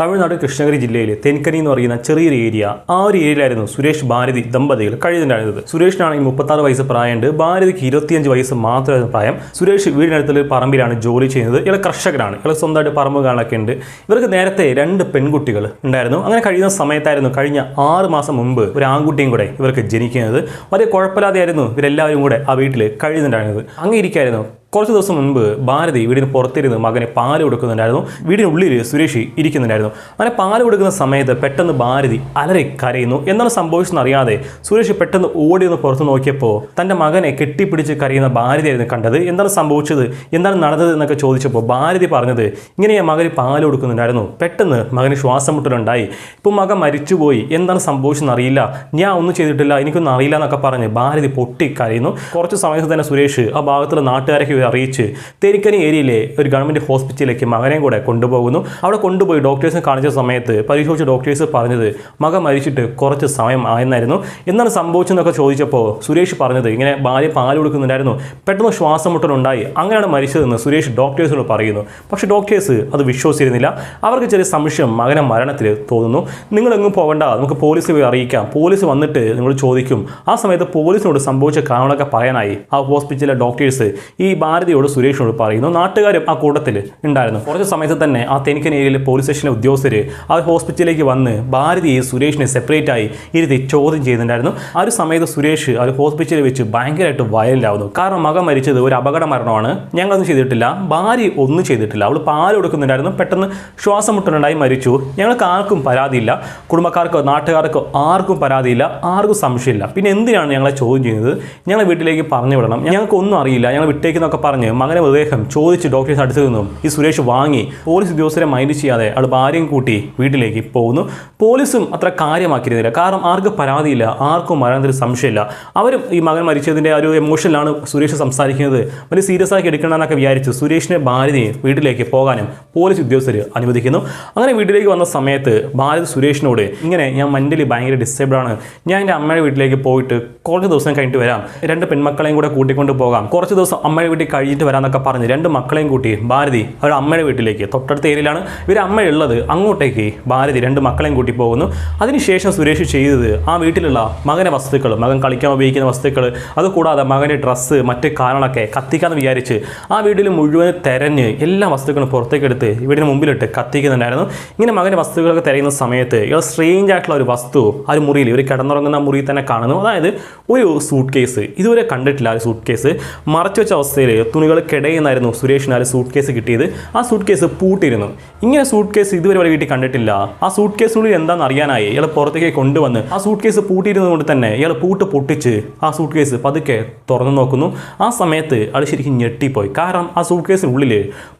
തമിഴ്നാട് കൃഷ്ണഗിരി ജില്ലയിലെ തെൻകനി എന്ന് പറയുന്ന ചെറിയൊരു ഏരിയ. ആ ഒരു ഏരിയയിലായിരുന്നു സുരേഷ് ഭാരതി ദമ്പതികൾ കഴിയുന്നുണ്ടായിരുന്നത് സുരേഷിനാണെങ്കിൽ മുപ്പത്താറ് വയസ്സ് പ്രായമുണ്ട് ഭാരതിക്ക് ഇരുപത്തിയഞ്ച് വയസ്സ് മാത്രമായിരുന്നു പ്രായം. സുരേഷ് വീടിനടുത്തുള്ള പറമ്പിലാണ് ജോലി ചെയ്യുന്നത്. ഇയാൾ കർഷകനാണ്. ഇയാൾ സ്വന്തമായിട്ട് പറമ്പ് കാണൊക്കെ ഉണ്ട്. ഇവർക്ക് നേരത്തെ രണ്ട് പെൺകുട്ടികൾ ഉണ്ടായിരുന്നു. അങ്ങനെ കഴിയുന്ന സമയത്തായിരുന്നു കഴിഞ്ഞ ആറ് മാസം മുമ്പ് ഒരു ആൺകുട്ടിയും കൂടെ ഇവർക്ക് ജനിക്കുന്നത്. വളരെ കുഴപ്പമില്ലാതെയായിരുന്നു ഇവരെല്ലാവരും കൂടെ ആ വീട്ടിൽ കഴിയുന്നുണ്ടായിരുന്നത് അങ്ങനെ ഇരിക്കായിരുന്നു. കുറച്ച് ദിവസം മുൻപ് ഭാരതി വീടിന് പുറത്തിരുന്ന് മകനെ പാൽ കൊടുക്കുന്നുണ്ടായിരുന്നു. വീടിനുള്ളിൽ സുരേഷ് ഇരിക്കുന്നുണ്ടായിരുന്നു. അങ്ങനെ പാൽ കൊടുക്കുന്ന സമയത്ത് പെട്ടെന്ന് ഭാരതി അലറി കരയുന്നു. എന്താണ് സംഭവിച്ചെന്ന് അറിയാതെ സുരേഷ് പെട്ടെന്ന് ഓടി ഒന്ന് പുറത്ത് നോക്കിയപ്പോൾ തന്റെ മകനെ കെട്ടിപ്പിടിച്ച് കരയുന്ന ഭാരതിയായിരുന്നു കണ്ടത്. എന്താണ് സംഭവിച്ചത്? എന്താണ് നടന്നത് എന്നൊക്കെ ചോദിച്ചപ്പോൾ ഭാരതി പറഞ്ഞത് ഇങ്ങനെ ഞാൻ മകന് പാൽ കൊടുക്കുന്നുണ്ടായിരുന്നു. പെട്ടെന്ന് മകന് ശ്വാസം മുട്ടലുണ്ടായി. ഇപ്പോൾ മകൻ മരിച്ചുപോയി. എന്താണ് സംഭവിച്ചെന്ന് അറിയില്ല. ഞാൻ ഒന്നും ചെയ്തിട്ടില്ല. എനിക്കൊന്നും അറിയില്ല എന്നൊക്കെ പറഞ്ഞ് ഭാരതി പൊട്ടി കരയുന്നു. കുറച്ച് സമയത്ത് തന്നെ സുരേഷ് ആ ഭാഗത്തുള്ള നാട്ടുകാരൊക്കെ ഇവരെ അറിയിച്ച് തേരിക്കനി ഏരിയയിലെ ഒരു ഗവൺമെന്റ് ഹോസ്പിറ്റലിലേക്ക് മകനെയും കൂടെ കൊണ്ടുപോകുന്നു. അവിടെ കൊണ്ടുപോയി ഡോക്ടേഴ്സിനെ കാണിച്ച സമയത്ത് പരിശോധിച്ച ഡോക്ടേഴ്സ് പറഞ്ഞത് മകൻ മരിച്ചിട്ട് കുറച്ച് സമയം ആയെന്നായിരുന്നു. എന്നാണ് സംഭവിച്ചതെന്നൊക്കെ ചോദിച്ചപ്പോൾ സുരേഷ് പറഞ്ഞത് ഇങ്ങനെ ഭാര്യ പാൽ കൊടുക്കുന്നുണ്ടായിരുന്നു. പെട്ടെന്ന് ശ്വാസം മുട്ടലുണ്ടായി. അങ്ങനെയാണ് മരിച്ചതെന്ന് സുരേഷ് ഡോക്ടേഴ്സിനോട് പറയുന്നു. പക്ഷേ ഡോക്ടേഴ്സ് അത് വിശ്വസിച്ചിരുന്നില്ല. അവർക്ക് ചെറിയ സംശയം മകനെ മരണത്തിൽ തോന്നുന്നു. നിങ്ങളെങ്ങും പോകണ്ട. നമുക്ക് പോലീസ് പോയി അറിയിക്കാം. പോലീസ് വന്നിട്ട് നിങ്ങൾ ചോദിക്കും. ആ സമയത്ത് പോലീസിനോട് സംഭവിച്ച കാരണമൊക്കെ പറയാനായി ആ ഹോസ്പിറ്റലിലെ ഡോക്ടേഴ്സ് ഈ ഭാരതിയോട് സുരേഷിനോട് പറയുന്നു നാട്ടുകാരും ആ കൂട്ടത്തിൽ ഉണ്ടായിരുന്നു. കുറച്ച് സമയത്ത് തന്നെ ആ തെനിക്കൻ ഏരിയയിലെ പോലീസ് സ്റ്റേഷനിലെ ഉദ്യോഗസ്ഥർ ആ ഹോസ്പിറ്റലിലേക്ക് വന്ന് ഭാരതിയെ സുരേഷിനെ സെപ്പറേറ്റ് ആയി ഇരുത്തി ചോദ്യം ചെയ്യുന്നുണ്ടായിരുന്നു. ആ ഒരു സമയത്ത് സുരേഷ് ആ ഒരു ഹോസ്പിറ്റലിൽ വെച്ച് ഭയങ്കരമായിട്ട് വയലിലാവുന്നു കാരണം മകൻ മരിച്ചത് ഒരു അപകട മരണമാണ്. ഞങ്ങളൊന്നും ചെയ്തിട്ടില്ല. ഭാര്യ ഒന്നും ചെയ്തിട്ടില്ല. അവൾ പാൽ കൊടുക്കുന്നുണ്ടായിരുന്നു. പെട്ടെന്ന് ശ്വാസം മുട്ടലുണ്ടായി മരിച്ചു. ഞങ്ങൾക്ക് ആർക്കും പരാതിയില്ല. കുടുംബക്കാർക്കോ നാട്ടുകാർക്കോ ആർക്കും പരാതിയില്ല. ആർക്കും സംശയമില്ല. പിന്നെ എന്തിനാണ് ഞങ്ങളെ ചോദ്യം ചെയ്യുന്നത്? ഞങ്ങളെ വീട്ടിലേക്ക് പറഞ്ഞു വിടണം. ഞങ്ങൾക്ക് ഒന്നും അറിയില്ല. ഞങ്ങൾ വിട്ടേക്കെന്നൊക്കെ പറഞ്ഞ് മകനെ മൃതദേഹം ചോദിച്ച് ഡോക്ടേഴ്സ് അടുത്തു നിന്നും ഈ സുരേഷ് വാങ്ങി പോലീസ് ഉദ്യോഗസ്ഥരെ മൈൻഡ് ചെയ്യാതെ അയാൾ ഭാര്യയും കൂട്ടി വീട്ടിലേക്ക് പോകുന്നു. പോലീസും അത്ര കാര്യമാക്കിയിരുന്നില്ല. കാരണം ആർക്കും പരാതിയില്ല ആർക്കും മരണത്തിൽ സംശയമില്ല. അവരും ഈ മകൻ മരിച്ചതിന്റെ ഒരു എമോഷനിലാണ് സുരേഷ് സംസാരിക്കുന്നത്. വലിയ സീരിയസ് ആക്കി എടുക്കണമെന്നൊക്കെ വിചാരിച്ചു സുരേഷിനെ ഭാര്യയെ വീട്ടിലേക്ക് പോകാനും പോലീസ് ഉദ്യോഗസ്ഥർ അനുവദിക്കുന്നു. അങ്ങനെ വീട്ടിലേക്ക് വന്ന സമയത്ത് ഭാര്യ സുരേഷിനോട് ഇങ്ങനെ ഞാൻ മെന്റലി ഭയങ്കര ഡിസേബിളാണ് ഞാൻ എന്റെ അമ്മയുടെ വീട്ടിലേക്ക് പോയിട്ട് കുറച്ച് ദിവസം കഴിഞ്ഞിട്ട് വരാം. രണ്ട് പെൺമക്കളെയും കൂടെ കൂട്ടിക്കൊണ്ട് പോകാം. കുറച്ച് ദിവസം അമ്മയുടെ വീട്ടിൽ കഴിഞ്ഞിട്ട് വരാമെന്നൊക്കെ പറഞ്ഞ് രണ്ട് മക്കളെയും കൂട്ടി ഭാരതി അവരുടെ അമ്മയുടെ വീട്ടിലേക്ക്. തൊട്ടടുത്ത ഏരിയയിലാണ് ഇവർ അമ്മയുള്ളത്. അങ്ങോട്ടേക്ക് ഭാരതി രണ്ട് മക്കളെയും കൂട്ടി പോകുന്നു. അതിനുശേഷം സുരേഷ് ചെയ്തത് ആ വീട്ടിലുള്ള മകനെ വസ്തുക്കൾ മകൻ കളിക്കാൻ ഉപയോഗിക്കുന്ന വസ്തുക്കൾ അതുകൂടാതെ മകന്റെ ഡ്രസ്സ് മറ്റ് കാരണമൊക്കെ കത്തിക്കാമെന്ന് വിചാരിച്ച് ആ വീട്ടിൽ മുഴുവൻ തെരഞ്ഞ് എല്ലാ വസ്തുക്കളും പുറത്തേക്കെടുത്ത് വീടിന് മുമ്പിലിട്ട് കത്തിക്കുന്നുണ്ടായിരുന്നു. ഇങ്ങനെ മകന്റെ വസ്തുക്കളൊക്കെ തിരയുന്ന സമയത്ത് ഇയാൾ സ്ട്രേഞ്ച് ആയിട്ടുള്ള ഒരു വസ്തു ആ ഒരു മുറിയിൽ ഇവർ കിടന്നുറങ്ങുന്ന മുറിയിൽ തന്നെ കാണുന്നു. അതായത് ഒരു സൂട്ട് കേസ് ഇതുവരെ കണ്ടിട്ടില്ല ആ സൂട്ട് കേസ് മറച്ചു വെച്ച അവസ്ഥയിൽ തുണികൾക്കിടയെന്നായിരുന്നു സുരേഷിന് ആ സൂട്ട് കേസ് കിട്ടിയത്. ആ സൂട്ട് കേസ് പൂട്ടിയിരുന്നു. ഇങ്ങനെ സൂട്ട് കേസ് ഇതുവരെ ഇവിടെ വീട്ടിൽ കണ്ടിട്ടില്ല. ആ സൂട്ട് കേസിനുള്ളിൽ എന്താണെന്ന് അറിയാനായി ഇയാൾ പുറത്തേക്ക് കൊണ്ടുവന്ന് ആ സൂട്ട് കേസ് പൂട്ടിയിരുന്നത് കൊണ്ട് തന്നെ ഇയാൾ പൂട്ട് പൊട്ടിച്ച് ആ സൂട്ട് കേസ് പതുക്കെ തുറന്നു നോക്കുന്നു. ആ സമയത്ത് അത് ശരിക്കും ഞെട്ടിപ്പോയി. കാരണം ആ സൂട്ട് കേസിനുള്ളിൽ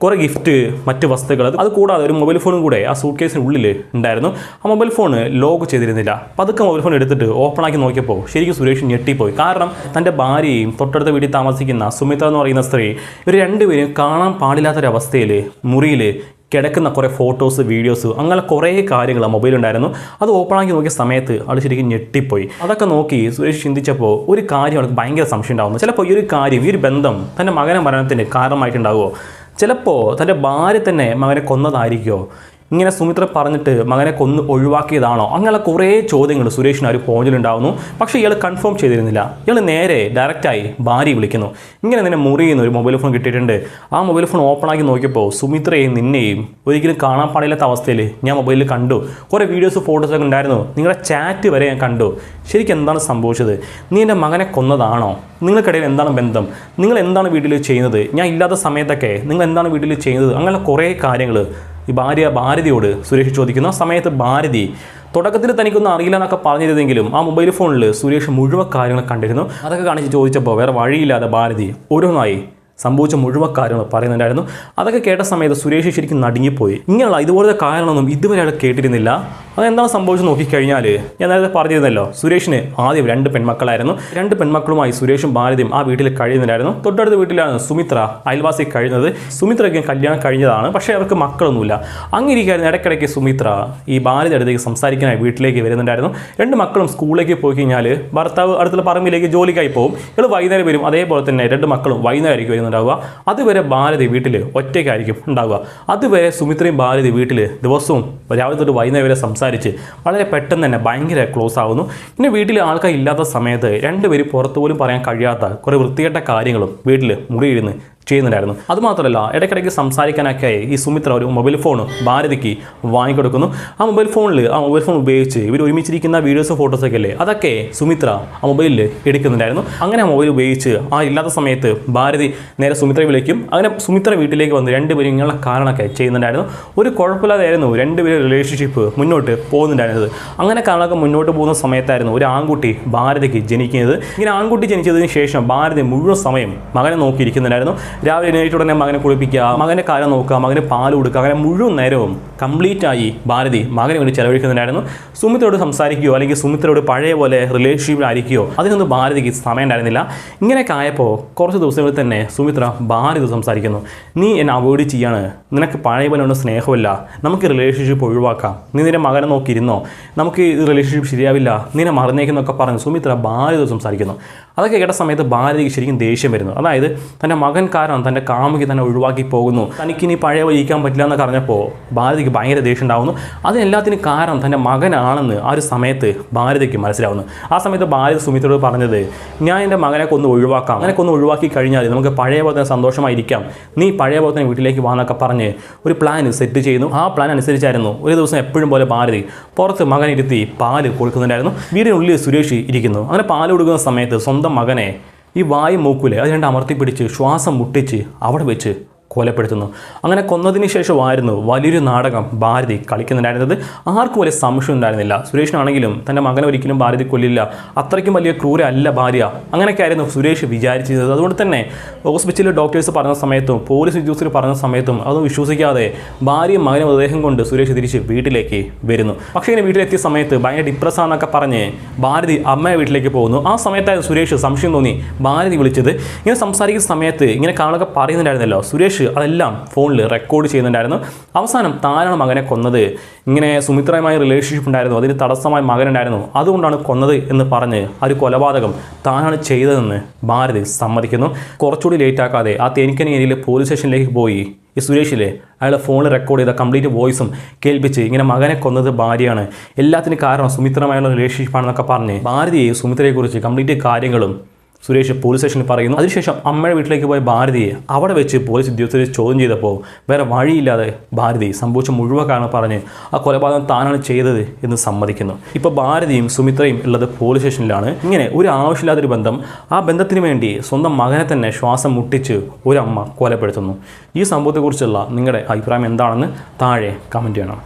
കുറേ ഗിഫ്റ്റ് മറ്റ് വസ്തുക്കൾ അത് കൂടാതെ ഒരു മൊബൈൽ ഫോണും കൂടെ ആ സൂട്ട് കേസിനുള്ളിൽ ഉണ്ടായിരുന്നു. ആ മൊബൈൽ ഫോൺ ലോക്ക് ചെയ്തിരുന്നില്ല. പതുക്കെ മൊബൈൽ ഫോൺ എടുത്തിട്ട് ഓപ്പൺ ആക്കി നോക്കിയപ്പോൾ ശരിക്കും സുരേഷ് ഞെട്ടിപ്പോയി. കാരണം തന്റെ ഭാര്യയും തൊട്ടടുത്ത വീട്ടിൽ താമസിക്കുന്ന സുമിത്ര എന്ന് പറയുന്ന സ്ത്രീ ഇവർ രണ്ടുപേരും കാണാൻ പാടില്ലാത്തൊരവസ്ഥയിൽ മുറിയിൽ കിടക്കുന്ന കുറേ ഫോട്ടോസ് വീഡിയോസ് അങ്ങനെ കുറേ കാര്യങ്ങൾ മൊബൈലുണ്ടായിരുന്നു അത് ഓപ്പൺ ആക്കി നോക്കിയ സമയത്ത് ആൾ ശരിക്കും ഞെട്ടിപ്പോയി. അതൊക്കെ നോക്കി സുരേഷ് ചിന്തിച്ചപ്പോൾ ഒരു കാര്യം അവൾക്ക് ഭയങ്കര സംശയം ഉണ്ടാകുന്നു ചിലപ്പോൾ ഈ ഒരു കാര്യം ഈ ഒരു ബന്ധം തന്റെ മകനെ മരണത്തിന് കാരണമായിട്ടുണ്ടാകുമോ ചിലപ്പോൾ തന്റെ ഭാര്യ തന്നെ മകനെ കൊന്നതായിരിക്കുമോ ഇങ്ങനെ സുമിത്ര പറഞ്ഞിട്ട് മകനെ കൊന്ന് ഒഴിവാക്കിയതാണോ? അങ്ങനെ കുറേ ചോദ്യങ്ങൾ സുരേഷിന് ഒരു പോയിന്റിലുണ്ടാവുന്നു പക്ഷേ ഇയാൾ കൺഫേം ചെയ്തിരുന്നില്ല. ഇയാൾ നേരെ ഡയറക്റ്റായി ഭാര്യ വിളിക്കുന്നു. ഇങ്ങനെ നിന്നെ മുറിയിൽ നിന്ന് ഒരു മൊബൈൽ ഫോൺ കിട്ടിയിട്ടുണ്ട്. ആ മൊബൈൽ ഫോൺ ഓപ്പൺ ആക്കി നോക്കിയപ്പോൾ സുമിത്രയെയും നിന്നെയും ഒരിക്കലും കാണാൻ പാടില്ലാത്ത അവസ്ഥയിൽ ഞാൻ മൊബൈലിൽ കണ്ടു. കുറേ വീഡിയോസ് ഫോട്ടോസൊക്കെ ഉണ്ടായിരുന്നു. നിങ്ങളുടെ ചാറ്റ് വരെ ഞാൻ കണ്ടു. ശരിക്കും എന്താണ് സംഭവിച്ചത്? നീ എന്റെ മകനെ കൊന്നതാണോ? നിങ്ങൾക്കിടയിൽ എന്താണ് ബന്ധം? നിങ്ങൾ എന്താണ് വീട്ടിൽ ചെയ്യുന്നത്? ഞാൻ ഇല്ലാത്ത സമയത്തൊക്കെ നിങ്ങൾ എന്താണ് വീട്ടിൽ ചെയ്യുന്നത്? അങ്ങനെ കുറേ കാര്യങ്ങൾ ഈ ഭാര്യ ഭാരതിയോട് സുരേഷ് ചോദിക്കുന്ന സമയത്ത് ഭാരതി തുടക്കത്തിൽ തനിക്കൊന്നും അറിയില്ല എന്നൊക്കെ പറഞ്ഞിരുന്നെങ്കിലും ആ മൊബൈൽ ഫോണിൽ സുരേഷ് മുഴുവൻ കാര്യങ്ങൾ കണ്ടിരുന്നു. അതൊക്കെ കാണിച്ച് ചോദിച്ചപ്പോൾ വേറെ വഴിയില്ലാതെ ഭാരതി ഓരോന്നായി സംഭവിച്ച മുഴുവൻ കാര്യങ്ങൾ പറയുന്നുണ്ടായിരുന്നു. അതൊക്കെ കേട്ട സമയത്ത് സുരേഷ് ശരിക്കും നടുങ്ങിപ്പോയി. ഇങ്ങനെയുള്ള ഇതുപോലത്തെ കാരണമൊന്നും ഇതുവരെ അയാൾ കേട്ടിരുന്നില്ല. അതെന്താണ് സംഭവിച്ചു നോക്കിക്കഴിഞ്ഞാൽ ഞാൻ നേരത്തെ പറഞ്ഞിരുന്നല്ലോ സുരേഷിന് ആദ്യം രണ്ട് പെൺമക്കളായിരുന്നു. രണ്ട് പെൺമക്കളുമായി സുരേഷും ഭാരതിയും ആ വീട്ടിൽ കഴിയുന്നുണ്ടായിരുന്നു. തൊട്ടടുത്ത വീട്ടിലാണ് സുമിത്ര അയൽവാസി കഴിയുന്നത്. സുമിത്രയ്ക്ക് കല്യാണം കഴിഞ്ഞതാണ് പക്ഷേ അവർക്ക് മക്കളൊന്നുമില്ല. അങ്ങിരിക്കായിരുന്നു ഇടയ്ക്കിടയ്ക്ക് സുമിത്ര ഈ ഭാരതി അടുത്തേക്ക് സംസാരിക്കാനായി വീട്ടിലേക്ക് വരുന്നുണ്ടായിരുന്നു. രണ്ട് മക്കളും സ്കൂളിലേക്ക് പോയി കഴിഞ്ഞാൽ ഭർത്താവ് അടുത്തുള്ള പറമ്പിലേക്ക് ജോലിക്കായി പോകും. ഇയാൾ വൈകുന്നേരം വരും. അതേപോലെ തന്നെ രണ്ട് മക്കളും വൈകുന്നേരമായിരിക്കും കഴിയുന്നുണ്ടാവുക അതുവരെ ഭാരതി വീട്ടിൽ ഒറ്റയ്ക്കായിരിക്കും ഉണ്ടാവുക. അതുവരെ സുമിത്രയും ഭാരതി വീട്ടിൽ ദിവസവും രാവിലെ തൊട്ട് വൈകുന്നേരം വരെ സംസാരിച്ച് വളരെ പെട്ടെന്ന് തന്നെ ഭയങ്കര ക്ലോസ് ആവുന്നു. പിന്നെ വീട്ടിൽ ആൾക്കാർ ഇല്ലാത്ത സമയത്ത് രണ്ടുപേരും പുറത്തു പോലും പറയാൻ കഴിയാത്ത കുറേ വൃത്തികെട്ട കാര്യങ്ങളും വീട്ടിൽ മുറിയിരുന്ന് ചെയ്യുന്നുണ്ടായിരുന്നു. അതുമാത്രമല്ല ഇടയ്ക്കിടയ്ക്ക് സംസാരിക്കാനൊക്കെ ഈ സുമിത്ര ഒരു മൊബൈൽ ഫോൺ ഭാരതിക്ക് വാങ്ങിക്കൊടുക്കുന്നു. ആ മൊബൈൽ ഫോണിൽ ആ മൊബൈൽ ഫോൺ ഉപയോഗിച്ച് ഇവർ ഒരുമിച്ചിരിക്കുന്ന വീഡിയോസ് ഫോട്ടോസൊക്കെ അല്ലേ അതൊക്കെ സുമിത്ര ആ മൊബൈലിൽ എടുക്കുന്നുണ്ടായിരുന്നു. അങ്ങനെ ആ മൊബൈൽ ഉപയോഗിച്ച് ആ ഇല്ലാത്ത സമയത്ത് ഭാരതി നേരെ സുമിത്ര വിളിക്കും. അങ്ങനെ സുമിത്ര വീട്ടിലേക്ക് വന്ന് രണ്ടുപേരും ഇങ്ങനെയുള്ള കാരണമൊക്കെ ചെയ്യുന്നുണ്ടായിരുന്നു. ഒരു കുഴപ്പമില്ലാതായിരുന്നു രണ്ടുപേരും റിലേഷൻഷിപ്പ് മുന്നോട്ട് പോകുന്നുണ്ടായിരുന്നത്. അങ്ങനെ കാരണമൊക്കെ മുന്നോട്ട് പോകുന്ന സമയത്തായിരുന്നു ഒരു ആൺകുട്ടി ഭാരതിക്ക് ജനിക്കുന്നത്. ഇങ്ങനെ ആൺകുട്ടി ജനിച്ചതിന് ശേഷം ഭാരതി മുഴുവൻ സമയം മകനെ നോക്കിയിരിക്കുന്നുണ്ടായിരുന്നു. രാവിലെ എണീറ്റ് ഉടനെ മകനെ കുളിപ്പിക്കുക മകനെ കാര്യം നോക്കുക മകന് പാൽ കൊടുക്കുക അങ്ങനെ മുഴുവൻ നേരവും കംപ്ലീറ്റ് ആയി ഭാരതി മകനെ വേണ്ടി ചെലവഴിക്കുന്നുണ്ടായിരുന്നു. സുമിത്രയോട് സംസാരിക്കുകയോ അല്ലെങ്കിൽ സുമിത്രയോട് പഴയ പോലെ റിലേഷൻഷിപ്പിലായിരിക്കുകയോ അതിനൊന്നും ഭാരതിക്ക് സമയം ഉണ്ടായിരുന്നില്ല. ഇങ്ങനെയൊക്കെ ആയപ്പോൾ കുറച്ച് ദിവസങ്ങളിൽ തന്നെ സുമിത്ര ഭാരതി സംസാരിക്കുന്നു. നീ എന്നെ അവോയ്ഡ് ചെയ്യാണ്. നിനക്ക് പഴയ പോലെ ഒന്നും സ്നേഹമില്ല. നമുക്ക് റിലേഷൻഷിപ്പ് ഒഴിവാക്കാം. നീ നിന്റെ മകനെ നോക്കിയിരുന്നോ? നമുക്ക് ഈ റിലേഷൻഷിപ്പ് ശരിയാവില്ല. നിന്നെ മറന്നേക്കുന്നൊക്കെ പറഞ്ഞ് സുമിത്ര ഭാരതി സംസാരിക്കുന്നു. അതൊക്കെ കേട്ട സമയത്ത് ഭാരതിക്ക് ശരിക്കും ദേഷ്യം വരുന്നു. അതായത് തന്റെ മകൻ കാരണം തന്റെ കാമുകി തന്നെ ഒഴിവാക്കി പോകുന്നു. തനിക്കിനി പഴയ വഹിക്കാൻ പറ്റില്ല എന്ന് പറഞ്ഞപ്പോൾ ഭാരതിക്ക് ഭയങ്കര ദേഷ്യം ഉണ്ടാവുന്നു. അതിനെല്ലാത്തിനും കാരണം തന്റെ മകനാണെന്ന് ആ ഒരു സമയത്ത് ഭാരതിക്ക് മനസ്സിലാവുന്നു. ആ സമയത്ത് ഭാരതി സുമിത്രയോട് പറഞ്ഞത് ഞാൻ എന്റെ മകനെ കൊന്ന് ഒഴിവാക്കാം. അങ്ങനെ കൊന്ന് ഒഴിവാക്കി കഴിഞ്ഞാൽ നമുക്ക് പഴയ പോലെ തന്നെ സന്തോഷമായിരിക്കാം. നീ പഴയ പോലെ തന്നെ വീട്ടിലേക്ക് വാന്നൊക്കെ പറഞ്ഞ് ഒരു പ്ലാൻ സെറ്റ് ചെയ്യുന്നു. ആ പ്ലാൻ അനുസരിച്ചായിരുന്നു ഒരു ദിവസം എപ്പോഴും പോലെ ഭാരതി പുറത്ത് മകനിരുത്തി പാൽ കൊടുക്കുന്നുണ്ടായിരുന്നു. വീടിനുള്ളിൽ സുരേഷ് ഇരിക്കുന്നു. അങ്ങനെ പാൽ കൊടുക്കുന്ന സമയത്ത് സ്വന്തം മകനെ ഈ വായു മൂക്കൂലെ? അത് രണ്ട് അമർത്തി പിടിച്ച് ശ്വാസം മുട്ടിച്ച് അവിടെ വെച്ച് കൊലപ്പെടുത്തുന്നു. അങ്ങനെ കൊന്നതിന് ശേഷമായിരുന്നു വലിയൊരു നാടകം ഭാരതി കളിക്കുന്നുണ്ടായിരുന്നത്. ആർക്കും വലിയ സംശയം ഉണ്ടായിരുന്നില്ല. സുരേഷിനാണെങ്കിലും തന്റെ മകനെ ഒരിക്കലും ഭാരതി കൊല്ലില്ല. അത്രയ്ക്കും വലിയ ക്രൂര അല്ല ഭാര്യ. അങ്ങനെയൊക്കെ ആയിരുന്നു സുരേഷ് വിചാരിച്ചിരുന്നത്. അതുകൊണ്ട് തന്നെ ഹോസ്പിറ്റലിൽ ഡോക്ടേഴ്സ് പറഞ്ഞ സമയത്തും പോലീസ് ഉദ്യോഗസ്ഥർ പറഞ്ഞ സമയത്തും അതൊന്നും വിശ്വസിക്കാതെ ഭാര്യയും മകനെ മൃതദേഹം കൊണ്ട് സുരേഷ് തിരിച്ച് വീട്ടിലേക്ക് വരുന്നു. പക്ഷേ ഇങ്ങനെ വീട്ടിലെത്തിയ സമയത്ത് ഭയങ്കര ഡിപ്രസ് ആണെന്നൊക്കെ പറഞ്ഞ് ഭാരതി അമ്മയെ വീട്ടിലേക്ക് പോകുന്നു. ആ സമയത്തായിരുന്നു സുരേഷ് സംശയം തോന്നി ഭാരതി വിളിച്ചത്. ഇങ്ങനെ സംസാരിക്കുന്ന സമയത്ത് ഇങ്ങനെ കാണൊക്കെ പറയുന്നുണ്ടായിരുന്നല്ലോ സുരേഷ് അതെല്ലാം ഫോണിൽ റെക്കോർഡ് ചെയ്യുന്നുണ്ടായിരുന്നു. അവസാനം താനാണ് മകനെ കൊന്നത്. ഇങ്ങനെ സുമിത്രയുമായി റിലേഷൻഷിപ്പ് ഉണ്ടായിരുന്നു. അതിന് തടസ്സമായ മകനുണ്ടായിരുന്നു. അതുകൊണ്ടാണ് കൊന്നത് എന്ന് പറഞ്ഞ് ആ ഒരു കൊലപാതകം താനാണ് ചെയ്തതെന്ന് ഭാരതി സമ്മതിക്കുന്നു. കുറച്ചുകൂടി ലേറ്റ് ആക്കാതെ ആ തേനിക്കനി ഏരിയയിൽ പോലീസ് സ്റ്റേഷനിലേക്ക് പോയി. ഈ സുരേഷിലെ അയാളെ ഫോണിൽ റെക്കോർഡ് ചെയ്ത കംപ്ലീറ്റ് വോയിസും കേൾപ്പിച്ച് ഇങ്ങനെ മകനെ കൊന്നത് ഭാര്യയാണ്. എല്ലാത്തിനും കാരണം സുമിത്രമായുള്ള റിലേഷൻഷിപ്പാണെന്നൊക്കെ പറഞ്ഞ് ഭാരതിയെ സുമിത്രയെക്കുറിച്ച് കംപ്ലീറ്റ് കാര്യങ്ങളും സുരേഷ് പോലീസ് സ്റ്റേഷനിൽ പറയുന്നു. അതിനുശേഷം അമ്മയുടെ വീട്ടിലേക്ക് പോയ ഭാരതിയെ അവിടെ വെച്ച് പോലീസ് ഉദ്യോഗസ്ഥരെ ചോദ്യം ചെയ്തപ്പോൾ വേറെ വഴിയില്ലാതെ ഭാരതി സംഭവിച്ച മുഴുവൻ കാരണം പറഞ്ഞ് ആ കൊലപാതകം താനാണ് ചെയ്തത് എന്ന് സമ്മതിക്കുന്നു. ഇപ്പോൾ ഭാരതിയും സുമിത്രയും ഉള്ളത് പോലീസ് സ്റ്റേഷനിലാണ് ഇങ്ങനെ ഒരു ആവശ്യമില്ലാത്തൊരു ബന്ധം ആ ബന്ധത്തിന് വേണ്ടി സ്വന്തം മകനെ തന്നെ ശ്വാസം മുട്ടിച്ച് ഒരമ്മ കൊലപ്പെടുത്തുന്നു. ഈ സംഭവത്തെക്കുറിച്ചുള്ള നിങ്ങളുടെ അഭിപ്രായം എന്താണെന്ന് താഴെ കമന്റ് ചെയ്യണം.